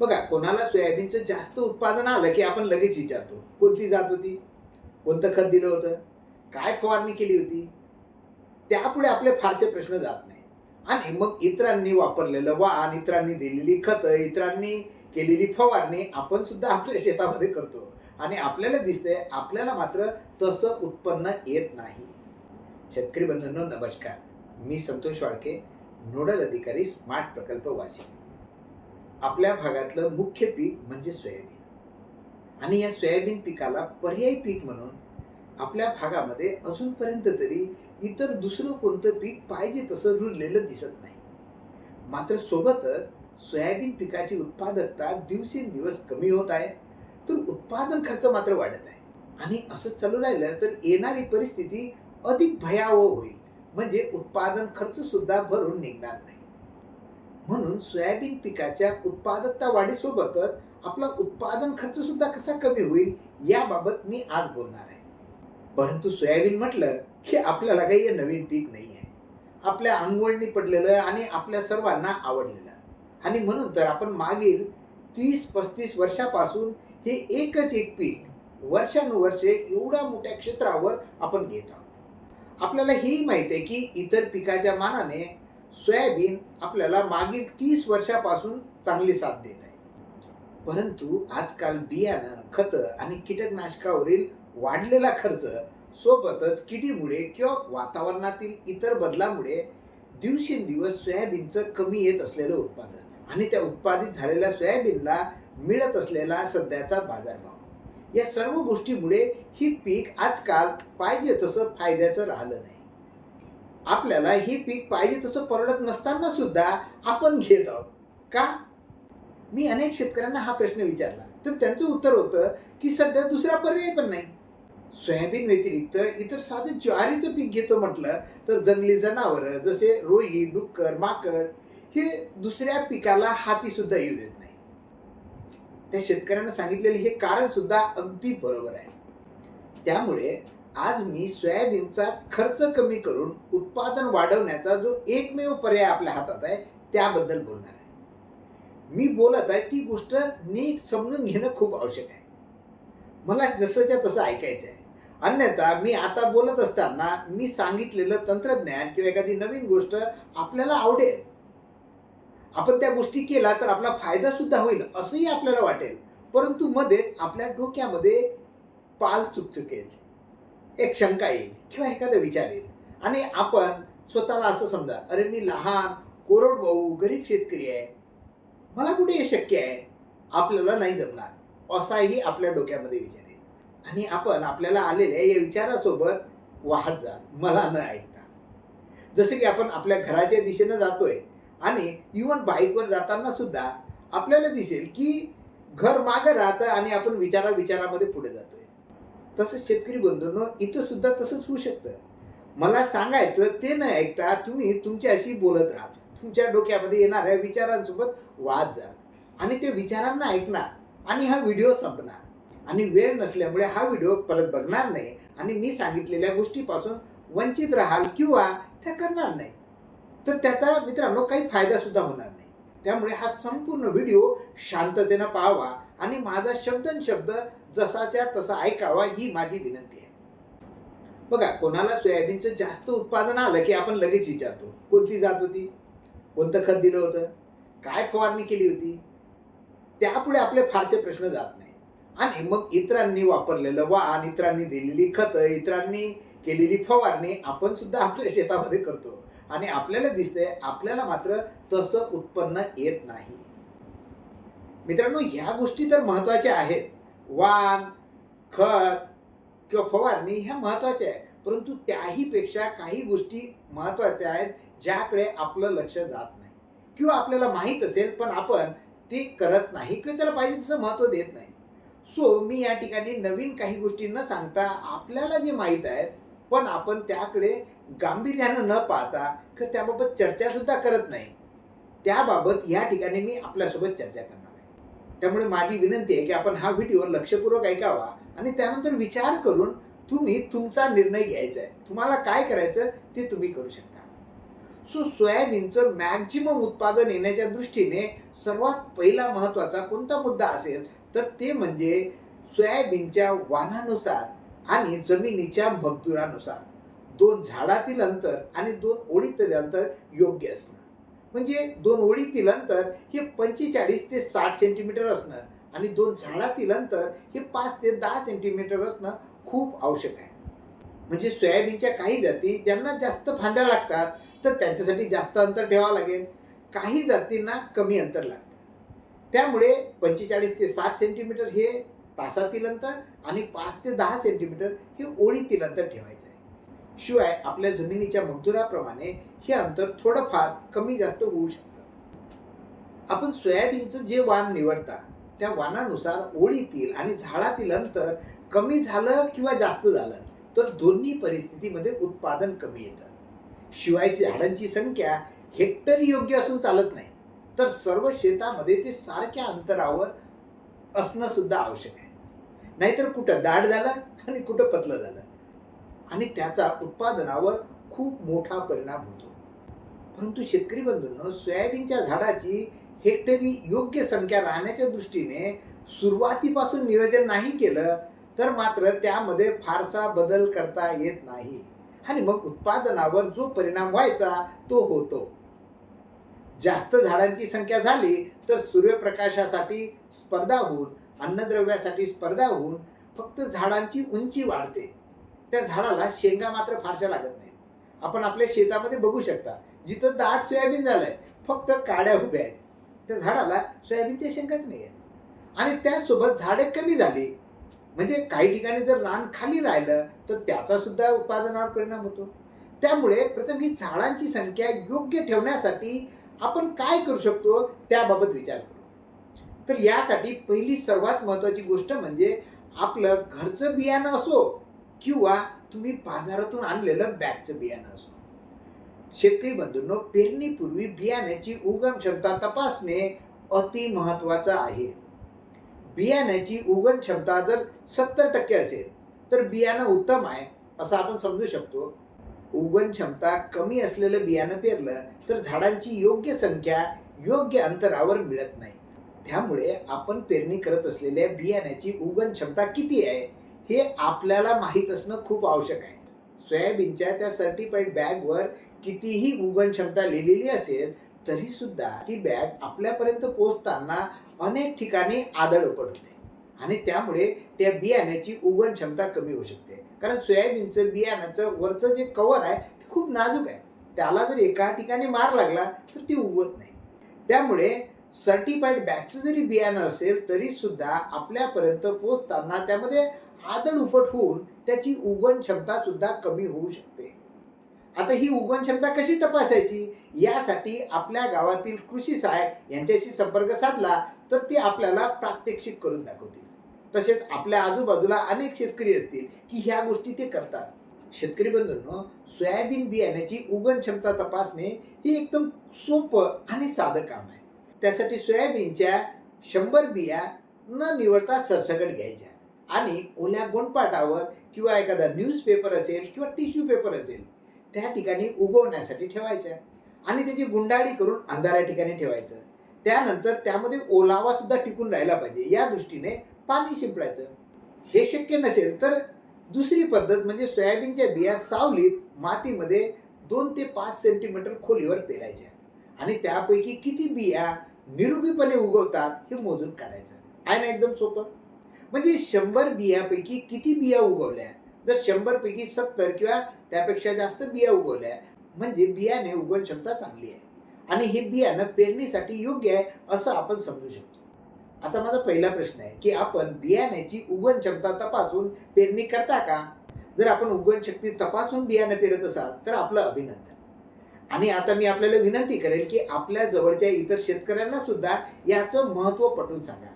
बघा कोणाला सोयाबीनचं जास्त उत्पादन आलं की आपण लगेच विचारतो कोणती जात होती? कोणतं खत दिलं होतं? काय फवारणी केली होती? त्यापुढे आपले फारसे प्रश्न जात नाही. आणि मग इतरांनी वापरलेलं वाहन इतरांनी दिलेली खतं इतरांनी केलेली फवारणी आपण सुद्धा आपल्या शेतामध्ये करतो. आणि आपल्याला दिसतंय आपल्याला मात्र तसं उत्पन्न येत नाही. शेतकरी बंधूंनो नमस्कार. मी संतोष वाडके नोडल अधिकारी स्मार्ट प्रकल्प वासी आपल्या भागातलं मुख्य पीक म्हणजे सोयाबीन. आणि या सोयाबीन पिकाला पर्यायी पीक म्हणून आपल्या भागामध्ये अजूनपर्यंत तरी इतर दुसरं कोणतं पीक पाहिजे तसं रुळलेलं दिसत नाही. मात्र सोबतच सोयाबीन पिकाची उत्पादकता दिवसेंदिवस कमी होत आहे तर उत्पादन खर्च मात्र वाढत आहे. आणि असं चालू राहिलं तर येणारी परिस्थिती अधिक भयावह होईल. म्हणजे उत्पादन खर्च सुद्धा भरून निघणार नाही. म्हणून सोयाबीन पिकाच्या उत्पादकता वाढीसोबतच आपला उत्पादन खर्च सुद्धा कसा कमी होईल याबाबत मी आज बोलणार आहे. परंतु सोयाबीन म्हटलं की आपल्याला काही हे नवीन पीक नाही आहे. आपल्या अंगवळणी पडलेलं आणि आपल्या सर्वांना आवडलेलं. आणि म्हणून तर आपण मागील तीस पस्तीस वर्षापासून हे एकच एक पीक वर्षानुवर्षे एवढ्या मोठ्या क्षेत्रावर आपण घेत आहोत. आपल्याला हेही माहिती आहे की इतर पिकाच्या मानाने सोयाबीन आपल्याला मागील तीस वर्षापासून चांगली साथ देत आहे. परंतु आजकाल बियाणं खतं आणि कीटकनाशकावरील वाढलेला खर्च सोबतच किडीमुळे किंवा वातावरणातील इतर बदलामुळे दिवसेंदिवस सोयाबीनचं कमी येत असलेलं उत्पादन आणि त्या उत्पादित झालेल्या सोयाबीनला मिळत असलेला सध्याचा बाजारभाव. या सर्व गोष्टीमुळे ही पीक आजकाल पाहिजे तसं फायद्याचं राहिलं नाही. आपल्याला हे पीक पाहिजे तसं परवडत नसताना सुद्धा आपण घेत आहोत. का? मी अनेक शेतकऱ्यांना हा प्रश्न विचारला. तर त्यांचं उत्तर होतं की सध्या दुसरा पर्याय पण नाही. सोयाबीन व्यतिरिक्त इतर साधे ज्वारीचं पीक घेतो म्हटलं तर जंगली जनावरं जसे रोई डुक्कर माकड हे दुसऱ्या पिकाला हाती सुद्धा येऊ देत नाही. त्या शेतकऱ्यांना सांगितलेले हे कारण सुद्धा अगदी बरोबर आहे. त्यामुळे आज मी सोयाबीनचा खर्च कमी करून उत्पादन वाढवण्याचा जो एकमेव पर्याय आपल्या हातात आहे त्याबद्दल बोलणार आहे. मी बोलत आहे ती गोष्ट नीट समजून घेणं खूप आवश्यक आहे. मला जसंच्या तसं ऐकायचं आहे. अन्यथा मी आता बोलत असताना मी सांगितलेलं तंत्रज्ञान किंवा एखादी नवीन गोष्ट आपल्याला आवडेल. आपण त्या गोष्टी केला तर आपला फायदा सुद्धा होईल असंही आपल्याला वाटेल. परंतु मध्येच आपल्या डोक्यामध्ये पाल चुकचुकेल. एक शंका येईल किंवा एखादा विचार येईल. आणि आपण स्वतःला असं समजा अरे मी लहान कोरडभाऊ गरीब शेतकरी आहे मला कुठे हे शक्य आहे? आपल्याला नाही जमणार. असाही आपल्या डोक्यामध्ये विचार येईल. आणि आपण आपल्याला आलेल्या या विचारासोबत वाहत जा मला न ऐकता. जसं की आपण आपल्या घराच्या दिशेनं जातोय आणि इवन बाईकवर जाताना सुद्धा आपल्याला दिसेल की घर मागं राहतं आणि आपण विचारा विचारामध्ये पुढे जातोय. तसंच शेतकरी बंधूंनो इथं सुद्धा तसंच होऊ शकतं. मला सांगायचं ते न ऐकता तुम्ही तुमच्याशी बोलत राहा. तुमच्या डोक्यामध्ये येणाऱ्या विचारांसोबत वाद जा. आणि ते विचारांना ऐकणार. आणि हा व्हिडिओ संपणार. आणि वेळ नसल्यामुळे हा व्हिडिओ परत बघणार नाही. आणि मी सांगितलेल्या गोष्टीपासून वंचित राहाल किंवा त्या करणार नाही. तर त्याचा मित्रांनो काही फायदासुद्धा होणार नाही. त्यामुळे हा संपूर्ण व्हिडिओ शांततेनं पाहावा. आणि माझा शब्दन शब्द जसाच्या तसा ऐकावा ही माझी विनंती आहे. बघा कोणाला सोयाबीनचं जास्त उत्पादन आलं की आपण लगेच विचारतो कोणती जात होती? कोणतं खत दिलं होतं? काय फवारणी केली होती? त्यापुढे आपले फारसे प्रश्न जात नाही. आणि मग इतरांनी वापरलेलं वाहन इतरांनी दिलेली खतं इतरांनी केलेली फवारणी आपण सुद्धा आपल्या शेतामध्ये करतो. आणि आपल्याला दिसतंय आपल्याला मात्र तसं उत्पन्न येत नाही. मित्रांनो ह्या गोष्टी तर महत्त्वाच्या आहेत. वाण खत किंवा फवारणी ह्या महत्त्वाच्या आहेत. परंतु त्याहीपेक्षा काही गोष्टी महत्त्वाच्या आहेत ज्याकडे आपलं लक्ष जात नाही. किंवा आपल्याला माहीत असेल पण आपण ते करत नाही किंवा त्याला पाहिजे तसं महत्त्व देत नाही. सो मी या ठिकाणी नवीन काही गोष्टी न सांगता आपल्याला जे माहीत आहेत पण आपण त्याकडे गांभीर्यानं न पाहता किंवा त्याबाबत चर्चासुद्धा करत नाही. त्याबाबत या ठिकाणी मी आपल्यासोबत चर्चा करणार त्यामुळे माझी विनंती आहे की आपण हा व्हिडिओ लक्षपूर्वक ऐकावा आणि त्यानंतर विचार करून तुम्ही तुमचा निर्णय घ्यायचा आहे. तुम्हाला काय करायचं ते तुम्ही करू शकता. सो सोयाबीनचं मॅक्झिमम उत्पादन येण्याच्या दृष्टीने सर्वात पहिला महत्त्वाचा कोणता मुद्दा असेल तर ते म्हणजे सोयाबीनच्या वाहनानुसार आणि जमिनीच्या मजदुरानुसार दोन झाडातील अंतर आणि दोन ओळीतील अंतर योग्य असणं. म्हणजे दोन ओळीतील अंतर हे पंचेचाळीस ते साठ सेंटीमीटर असणं आणि दोन झाडातील अंतर हे पाच ते दहा सेंटीमीटर असणं खूप आवश्यक आहे. म्हणजे सोयाबीनच्या काही जाती ज्यांना जास्त फांद्या लागतात तर त्यांच्यासाठी जास्त अंतर ठेवावं लागेल. काही जातींना कमी अंतर लागतं. त्यामुळे पंचेचाळीस ते साठ सेंटीमीटर हे तासातील अंतर आणि पाच ते दहा सेंटीमीटर हे ओळीतील अंतर ठेवायचं आहे. शिवाय आपल्या जमिनीच्या मजदुराप्रमाणे हे अंतर थोडंफार कमी जास्त होऊ शकतं. आपण सोयाबीनचं जे वाण निवडता त्या वाणानुसार ओळीतील आणि झाडातील अंतर कमी झालं किंवा जास्त झालं तर दोन्ही परिस्थितीमध्ये उत्पादन कमी येतं. शिवाय झाडांची संख्या हेक्टरी योग्य असून चालत नाही तर सर्व शेतामध्ये ते सारख्या अंतरावर असणं सुद्धा आवश्यक आहे. नाहीतर कुठं दाट झालं आणि कुठं पतलं झालं. आणि त्याचा उत्पादनावर खूप मोठा परिणाम होतो. परंतु शेतकरी बंधूंनो सोयाबीनच्या झाडाची हेक्टरी योग्य संख्या राहण्याच्या दृष्टीने सुरुवातीपासून नियोजन नाही केलं तर मात्र त्यामध्ये फारसा बदल करता येत नाही. आणि मग उत्पादनावर जो परिणाम व्हायचा तो होतो. जास्त झाडांची संख्या झाली तर सूर्यप्रकाशासाठी स्पर्धा होऊन अन्नद्रव्यासाठी स्पर्धा होऊन फक्त झाडांची उंची वाढते. त्या झाडाला शेंगा मात्र फारशा लागत नाहीत. आपण आपल्या शेतामध्ये बघू शकता जिथं दाट सोयाबीन झालं आहे फक्त काड्या उभ्या आहेत. त्या झाडाला सोयाबीनच्या शेंगाच नाही आहेत आणि त्यासोबत झाडे कमी झाली म्हणजे काही ठिकाणी जर रान खाली राहिलं तर त्याचा सुद्धा उत्पादनावर परिणाम होतो. त्यामुळे प्रथम ही झाडांची संख्या योग्य ठेवण्यासाठी आपण काय करू शकतो त्याबाबत विचार करू. तर यासाठी पहिली सर्वात महत्त्वाची गोष्ट म्हणजे आपलं घरचं बियाणं असो किंवा तुम्ही बाजारातून आणलेलं बॅगचं बियाणं असो. शेतकरी बंधूंनो पेरणीपूर्वी बियाण्याची उगम क्षमता तपासणे अति महत्वाचं आहे. बियाण्याची उगम क्षमता जर सत्तर टक्के असेल तर बियाणं उत्तम आहे असं आपण समजू शकतो. उगम क्षमता कमी असलेलं बियाणं पेरलं तर झाडांची योग्य संख्या योग्य अंतरावर मिळत नाही. त्यामुळे आपण पेरणी करत असलेल्या बियाण्याची उगम क्षमता किती आहे हे आपल्याला माहीत असणं खूप आवश्यक आहे. सोयाबीनच्या त्या सर्टिफाईड बॅगवर कितीही गुगल क्षमता लिहिलेली असेल तरी सुद्धा ती बॅग आपल्यापर्यंत पोहोचताना अनेक ठिकाणी आदळ पडते. आणि त्यामुळे त्या बियाण्याची उगवण क्षमता कमी होऊ शकते. कारण सोयाबीनचं बियाण्याचं वरचं जे कवर आहे ते खूप नाजूक आहे. त्याला जर एका ठिकाणी मार लागला तर ती उगवत नाही. त्यामुळे सर्टिफाईड बॅगचं जरी बियाणं असेल तरी सुद्धा आपल्यापर्यंत पोचताना त्यामध्ये आदळ उपट होऊन त्याची उगवण क्षमता सुद्धा कमी होऊ शकते. आता ही उगवण क्षमता कशी तपासायची? यासाठी आपल्या गावातील कृषी सहाय्यक यांच्याशी संपर्क साधला तर ते आपल्याला प्रात्यक्षिक करून दाखवतील. तसेच आपल्या आजूबाजूला अनेक शेतकरी असतील की ह्या गोष्टी ते करतात. शेतकरी बंधूंनो सोयाबीन बियाण्याची उगवण क्षमता तपासणे हे एकदम सोपं आणि साधं काम आहे. त्यासाठी सोयाबीनच्या शंभर बिया न निवडता सरसकट घ्यायच्या. आणि ओल्या गोंडपाटावर किंवा एखादा न्यूजपेपर असेल किंवा टिश्यू पेपर असेल त्या ठिकाणी उगवण्यासाठी ठेवायच्या. आणि त्याची गुंडाळी करून अंधाऱ्या ठिकाणी ठेवायचं. त्यानंतर त्यामध्ये ओलावा सुद्धा टिकून राहिला पाहिजे. या दृष्टीने पाणी शिंपडायचं. हे शक्य नसेल तर दुसरी पद्धत म्हणजे सोयाबीनच्या बिया सावलीत मातीमध्ये दोन ते पाच सेंटीमीटर खोलीवर पेरायच्या. आणि त्यापैकी किती बिया निरोगीपणे उगवतात हे मोजून काढायचं. आहे ना एकदम सोपं? म्हणजे शंभर बियापैकी किती बिया उगवल्या? जर शंभरपैकी सत्तर किंवा त्यापेक्षा जास्त बिया उगवल्या म्हणजे बियाणे उगवण क्षमता चांगली आहे. आणि हे बियाणं पेरणीसाठी योग्य आहे असं आपण समजू शकतो. आता माझा पहिला प्रश्न आहे की आपण बियाण्याची उगवण क्षमता तपासून पेरणी करता का? जर आपण उगवण शक्ती तपासून बियाणं पेरत असाल तर आपलं अभिनंदन. आणि आता मी आपल्याला विनंती करेल की आपल्या जवळच्या इतर शेतकऱ्यांना सुद्धा याचं महत्त्व पटवून सांगा.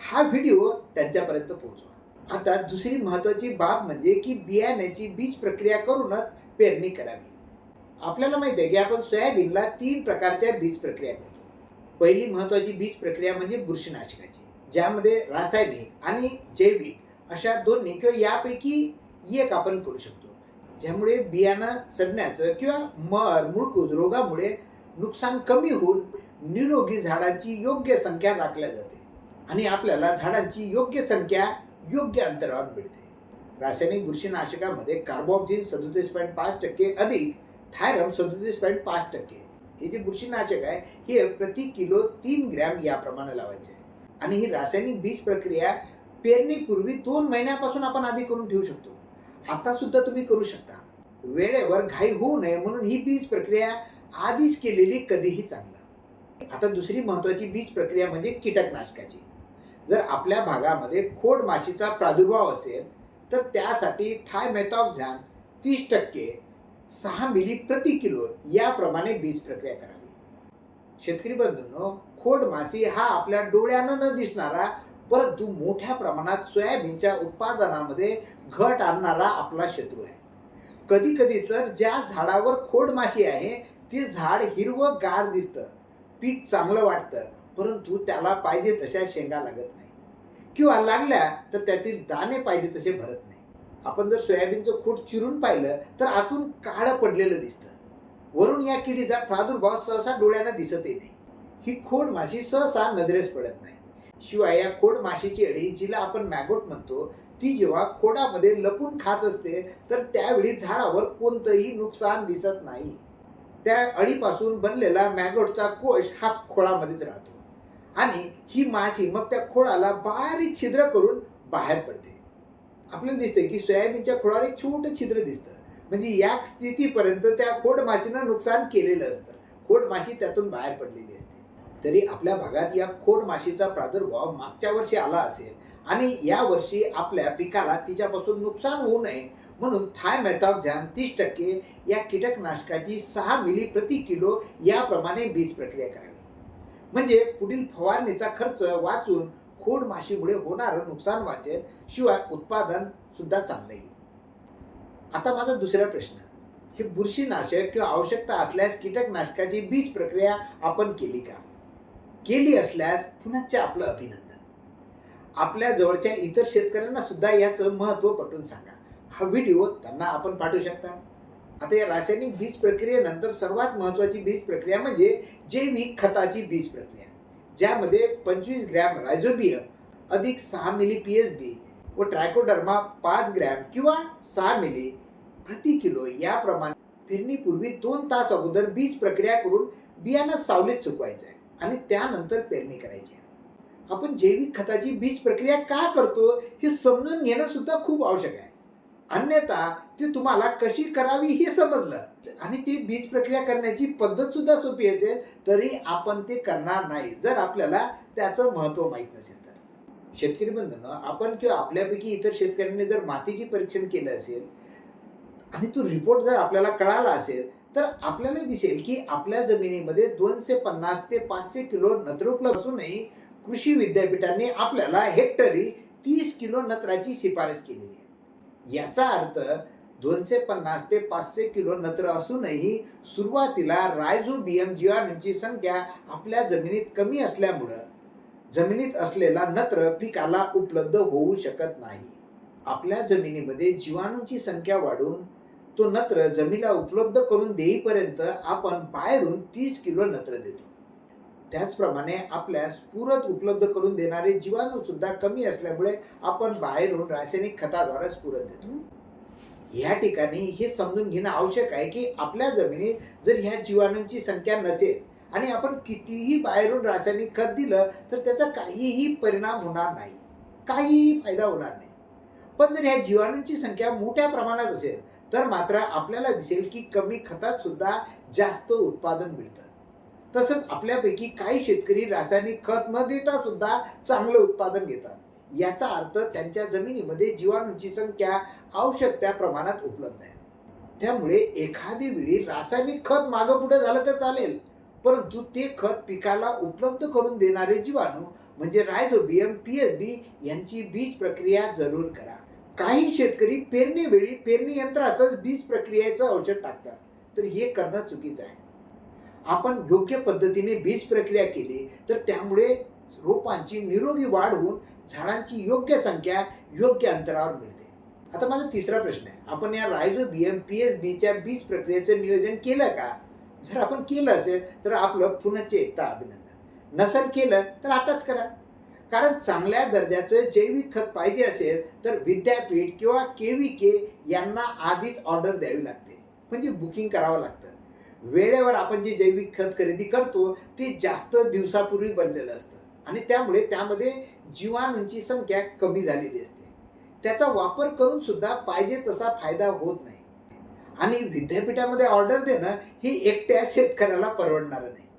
हा व्हिडिओ त्यांच्यापर्यंत पोहोचवा. आता दुसरी महत्त्वाची बाब म्हणजे की बियाण्याची बीज प्रक्रिया करूनच पेरणी करावी. आपल्याला माहिती आहे की आपण सोयाबीनला तीन प्रकारच्या बीज प्रक्रिया करतो. पहिली महत्त्वाची बीज प्रक्रिया म्हणजे बुरशीनाशकाची ज्यामध्ये रासायनिक आणि जैविक अशा दोन्ही किंवा यापैकी एक आपण करू शकतो. ज्यामुळे बियाणं सडण्याचं किंवा मर मुळकूज रोगामुळे नुकसान कमी होऊन निरोगी झाडांची योग्य संख्या राखल्या जाते आणि आपल्याला झाडांची योग्य संख्या योग्य अंतरावर मिळते. रासायनिक बुरशीनाशकामध्ये कार्बोक्झिन सदोतीस पॉईंट पाच टक्के अधिक थायरम सदोतीस पॉईंट पाच टक्के. हे जे बुरशीनाशक आहे हे प्रति किलो तीन ग्रॅम याप्रमाणे लावायचे. आहे आणि ही रासायनिक बीज प्रक्रिया पेरणीपूर्वी दोन महिन्यापासून आपण आधी करून ठेवू शकतो. आता सुद्धा तुम्ही करू शकता. वेळेवर घाई होऊ नये म्हणून ही बीज प्रक्रिया आधीच केलेली कधीही चांगलं आता दुसरी महत्वाची बीज प्रक्रिया म्हणजे कीटकनाशकाची. जर आपल्या भागामध्ये खोड माशीचा प्रादुर्भाव असेल तर त्यासाठी थायमेथॉक्झॅन तीस टक्के सहा मिली प्रति किलो याप्रमाणे बीज प्रक्रिया करावी. शेतकरी बंधूंनो खोड माशी हा आपल्या डोळ्यानं न दिसणारा परंतु मोठ्या प्रमाणात सोयाबीनच्या उत्पादनामध्ये घट आणणारा आपला शत्रू आहे. कधी कधी तर ज्या झाडावर खोड माशी आहे ते झाड हिरवं गार दिसतं पीक चांगलं वाटतं परंतु त्याला पाहिजे तशा शेंगा लागत नाही. किंवा लागल्या तर त्यातील दाणे पाहिजे तसे भरत नाही. आपण जर सोयाबीनचं खोड चिरून पाहिलं तर आतून काळं पडलेलं दिसतं. वरून या किडीचा प्रादुर्भाव सहसा डोळ्यांना दिसतही नाही ही खोड माशी सहसा नजरेस पडत नाही. शिवाय या खोड माशीची अळी जिला आपण मॅगोट म्हणतो ती जेव्हा खोडामध्ये लपून खात असते तर त्यावेळी झाडावर कोणतंही नुकसान दिसत नाही. त्या अळीपासून बनलेला मॅगोटचा कोश हा खोळामध्येच राहतो. आणि ही माशी मग त्या खोळाला बारीक छिद्र करून बाहेर पडते. आपल्याला दिसते की सोयाबीनच्या खोळावर एक छोटं छिद्र दिसतं. म्हणजे या स्थितीपर्यंत त्या खोड माशीनं नुकसान केलेलं असतं. खोड माशी त्यातून बाहेर पडलेली असते. तरी आपल्या भागात या खोड माशीचा प्रादुर्भाव मागच्या वर्षी आला असेल. आणि या वर्षी आपल्या पिकाला तिच्यापासून नुकसान होऊ नये म्हणून थायमेथॉक्झॅन तीस टक्के या कीटकनाशकाची सहा मिली प्रति किलो याप्रमाणे बीज प्रक्रिया करावी. म्हणजे पुढील फवारणीचा खर्च वाचून खोड माशीमुळे होणारं नुकसान वाचेल शिवाय उत्पादन सुद्धा चांगलं येईल. आता माझा दुसरा प्रश्न. हे बुरशीनाशक किंवा आवश्यकता असल्यास कीटकनाशकाची बीज प्रक्रिया आपण केली का? केली असल्यास पुनश्च आपलं अभिनंदन? आपल्या जवळच्या इतर शेतकऱ्यांना सुद्धा याचं महत्त्व पटवून सांगा. हा व्हिडिओ त्यांना आपण पाठवू शकता. आता या रासायनिक बीज प्रक्रियेनंतर सर्वात महत्त्वाची बीज प्रक्रिया म्हणजे जैविक खताची बीज प्रक्रिया ज्यामध्ये पंचवीस ग्रॅम रायझोबियम अधिक सहा मिली पी एस बी व ट्रायकोडर्मा पाच ग्रॅम किंवा सहा मिली प्रति किलो याप्रमाणे पेरणीपूर्वी दोन तास अगोदर बीज प्रक्रिया करून बियाणं सावलीत सुकवायचं आहे. आणि त्यानंतर पेरणी करायची आहे. आपण जैविक खताची बीज प्रक्रिया का करतो हे समजून घेणं सुद्धा खूप आवश्यक आहे. अन्यथा ते तुम्हाला कशी करावी हे समजलं. आणि ती बीज प्रक्रिया करण्याची पद्धत सुद्धा सोपी असेल तरी आपण ते करणार नाही जर आपल्याला त्याचं महत्त्व माहीत नसेल तर. शेतकरी बंधनं आपण किंवा आपल्यापैकी इतर शेतकऱ्यांनी जर मातीची परीक्षण केलं असेल आणि तो रिपोर्ट जर आपल्याला कळाला असेल तर आपल्याला दिसेल की आपल्या जमिनीमध्ये दोनशे पन्नास ते पाचशे किलो नत्र उपलब्ध असूनही कृषी विद्यापीठाने आपल्याला हेक्टरी तीस किलो नत्राची शिफारस केलेली आहे. याचा अर्थ दोनशे पन्नास ते पाचशे किलो नत्र असूनही सुरुवातीला रायझोबियम जीवाणूंची संख्या आपल्या जमिनीत कमी असल्यामुळं जमिनीत असलेला नत्र पिकाला उपलब्ध होऊ शकत नाही. आपल्या जमिनीमध्ये जीवाणूंची संख्या वाढून तो नत्र जमिनीला उपलब्ध करून देईपर्यंत आपण बाहेरून तीस किलो नत्र देतो. त्याचप्रमाणे आपल्यास पूरत उपलब्ध करून देणारे जीवाणू सुद्धा कमी असल्यामुळे आपण बाहेरून रासायनिक खताद्वारे स्फुरत देतो. या ठिकाणी हे समजून घेणं आवश्यक आहे की आपल्या जमिनीत जर ह्या जीवाणूंची संख्या नसेल आणि आपण कितीही बाहेरून रासायनिक खत दिलं तर त्याचा काहीही परिणाम होणार नाही. काहीही फायदा होणार नाही. पण जर ह्या जीवाणूंची संख्या मोठ्या प्रमाणात असेल तर मात्र आपल्याला दिसेल की कमी खतात सुद्धा जास्त उत्पादन मिळतं. तसंच आपल्यापैकी काही शेतकरी रासायनिक खत न देता सुद्धा चांगलं उत्पादन घेतात. याचा अर्थ त्यांच्या जमिनीमध्ये जीवाणूंची संख्या आवश्यक त्या प्रमाणात उपलब्ध आहे. त्यामुळे एखादी वेळी रासायनिक खत मागं पुढे झालं तर चालेल परंतु ते खत पिकाला उपलब्ध करून देणारे जीवाणू म्हणजे रायझोबियम पी एस बी यांची बीज प्रक्रिया जरूर करा. काही शेतकरी पेरणीवेळी पेरणी यंत्रातच बीज प्रक्रियेचं औषध टाकतात. तर हे करणं चुकीचं आहे. आपण योग्य पद्धतीने बीज प्रक्रिया केली तर त्यामुळे रोपांची निरोगी वाढ होऊन झाडांची योग्य संख्या योग्य अंतरावर मिळते. आता माझा तिसरा प्रश्न आहे. आपण या rhizo B M P S बीच्या बीज प्रक्रियेचं नियोजन केलं का? जर आपण केलं असेल तर आपलं पुनचे एकता अभिनंदन. नसेल केलं तर आताच करा. कारण चांगल्या दर्जाचं जैविक खत पाहिजे असेल तर विद्यापीठ किंवा के व्ही के यांना आधीच ऑर्डर द्यावी लागते. म्हणजे बुकिंग करावं लागतं. वेळेवर आपण जे जैविक खत खरेदी करतो ते जास्त दिवसापूर्वी बनलेलं असतं. आणि त्यामुळे त्यामध्ये जीवाणूंची संख्या कमी झालेली असते. त्याचा वापर करून सुद्धा पाहिजे तसा फायदा होत नाही. आणि विद्यापीठामध्ये ऑर्डर देणं ही एकट्या शेतकऱ्याला परवडणार नाही.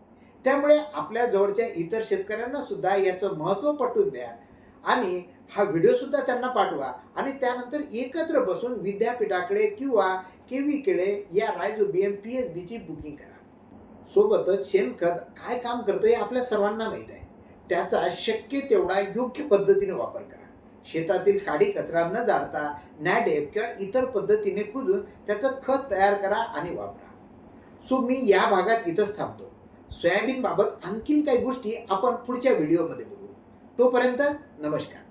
त्यामुळे आपल्या जवळच्या इतर शेतकऱ्यांना सुद्धा याचं महत्त्व पटवून द्या. आणि हा व्हिडिओ सुद्धा त्यांना पाठवा. आणि त्यानंतर एकत्र बसून विद्यापीठाकडे किंवा केवीकडे या rhizo B M P S बीची बुकिंग करा. सोबतच शेणखत काय काम करतं हे आपल्या सर्वांना माहीत आहे. त्याचा शक्य तेवढा योग्य पद्धतीने वापर करा. शेतातील खाडी कचरा न जाळता नॅडेप किंवा इतर पद्धतीने कुजून त्याचं खत तयार करा आणि वापरा. सो मी या भागात इथंच थांबतो. सोयाबीनबाबत आणखीन काही गोष्टी आपण पुढच्या व्हिडिओमध्ये बघू. तोपर्यंत नमस्कार.